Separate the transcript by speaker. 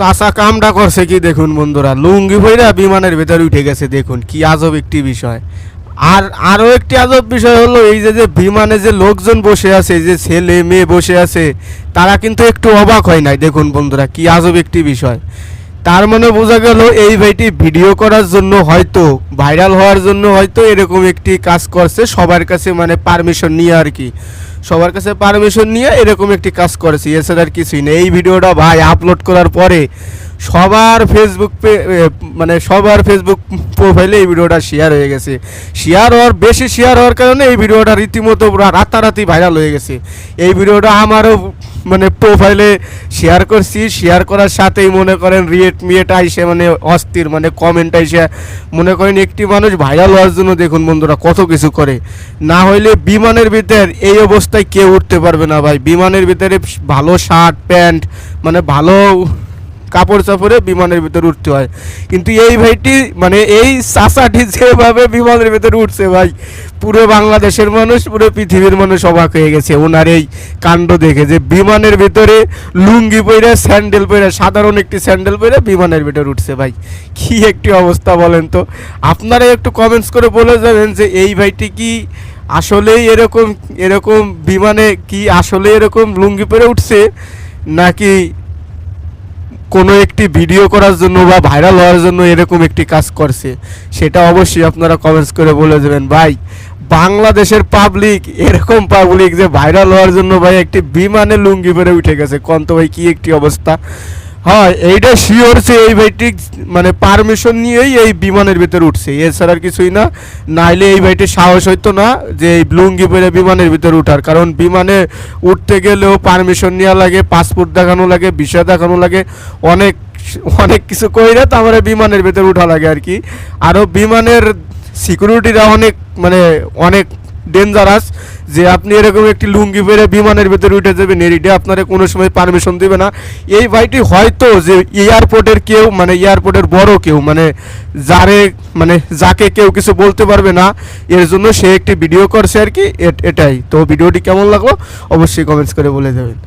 Speaker 1: চাচা কামটা করছে কি দেখুন বন্ধুরা, লুঙ্গি ভৈরা বিমানের ভেতরে উঠে গেছে, দেখুন কি আজব একটি বিষয়। আর আরও একটি আজব বিষয় হলো এই যে যে বিমানে যে লোকজন বসে আছে যে ছেলে, মেয়ে বসে আছে, তারা কিন্তু একটু অবাক হয় নাই, দেখুন বন্ধুরা, কি আজব একটি বিষয়। তার মানে বোঝা গেল এই ভাইটি ভিডিও করার জন্য হয়তো, ভাইরাল হওয়ার জন্য হয়তো এরকম একটি কাজ করছে, সবার কাছে মানে পারমিশন নিয়ে আর কি। সবার কাছে পারমিশন নিয়ে এরকম একটি কাজ করেছে এছাড়া আর কিছুই নেই। এই ভিডিওটা ভাই আপলোড করার পরে সবার ফেসবুক মানে সবার ফেসবুক প্রোফাইলে এই ভিডিওটা শেয়ার হয়ে গেছে। শেয়ার হওয়ার, বেশি শেয়ার হওয়ার কারণে এই ভিডিওটা রীতিমতো রাতারাতি ভাইরাল হয়ে গেছে। এই ভিডিওটা আমারও মানে প্রোফাইলে শেয়ার করছি। শেয়ার করার সাথেই মনে করেন রিয়েট মিয়েট আইসে মানে অস্থির মানে কমেন্ট আইসে। মনে করেন একটি মানুষ ভাইরাল হওয়ার জন্য দেখুন বন্ধুরা কত কিছু করে। না হইলে বিমানের ভিতর এই অবস্থায় কেউ উঠতে পারবে না ভাই। বিমানের ভিতরে ভালো শার্ট প্যান্ট মানে ভালো কাপড় চাপড়ে বিমানের ভিতরে উঠতে হয়। কিন্তু এই ভাইটি মানে এই চাষাটি যেভাবে বিমানের ভিতরে উঠছে ভাই, পুরো বাংলাদেশের মানুষ, পুরো পৃথিবীর মানুষ অবাক হয়ে গেছে। ওনার এই কাণ্ড দেখে যে বিমানের ভিতরে লুঙ্গি পরে স্যান্ডেল পরে সাধারণ একটি স্যান্ডেল পরে বিমানের ভিতরে উঠছে ভাই। কি একটি অবস্থা বলেন তো? আপনারা একটু কমেন্টস করে বলে যাবেন যে এই ভাইটি কি আসলেই এরকম এরকম বিমানে কি আসলে এরকম লুঙ্গি পরে উঠছে, নাকি কোনো একটি ভিডিও করার জন্য বা ভাইরাল হওয়ার জন্য এরকম একটি কাজ করছে, সেটা অবশ্যই আপনারা কমেন্টস করে বলে দেবেন। ভাই, বাংলাদেশের পাবলিক এরকম পাবলিক যে ভাইরাল হওয়ার জন্য ভাই একটি বিমানে লুঙ্গি পরে উঠে গেছে। কন্ত ভাই, কী একটি অবস্থা? হয়, এইটা শিওর সে এই ভাইটি মানে পারমিশন নিয়েই এই বিমানের ভিতরে উঠছে। এছাড়া কিছুই না। নাইলে এই ভাইটি সাহস হইতো না যে এই ব্লুঙ্গি পরে বিমানের ভিতরে উঠার। কারণ বিমানে উঠতে গেলেও পারমিশন নেওয়া লাগে পাসপোর্ট দেখানো লাগে ভিসা দেখানো লাগে। অনেক অনেক কিছু কইরা তারপরে বিমানের ভিতরে উঠা লাগে আর কি। আরও বিমানের সিকিউরিটিরা অনেক মানে অনেক ডেঞ্জারাস যে আপনি এরকম একটি লুঙ্গি পরে বিমানের ভেতরে উঠে যাবেন এরিডে আপনারা কোনো সময় পারমিশন দিবে না। এই ভাইটি হয়তো যে এয়ারপোর্টের কেউ মানে এয়ারপোর্টের বড় কেউ মানে যারে মানে যাকে কেউ কিছু বলতে পারবে না, এর জন্য সে একটি ভিডিও করছে আর কি এট- এটাই তো ভিডিওটি কেমন লাগল? অবশ্যই কমেন্টস করে বলে দেবেন।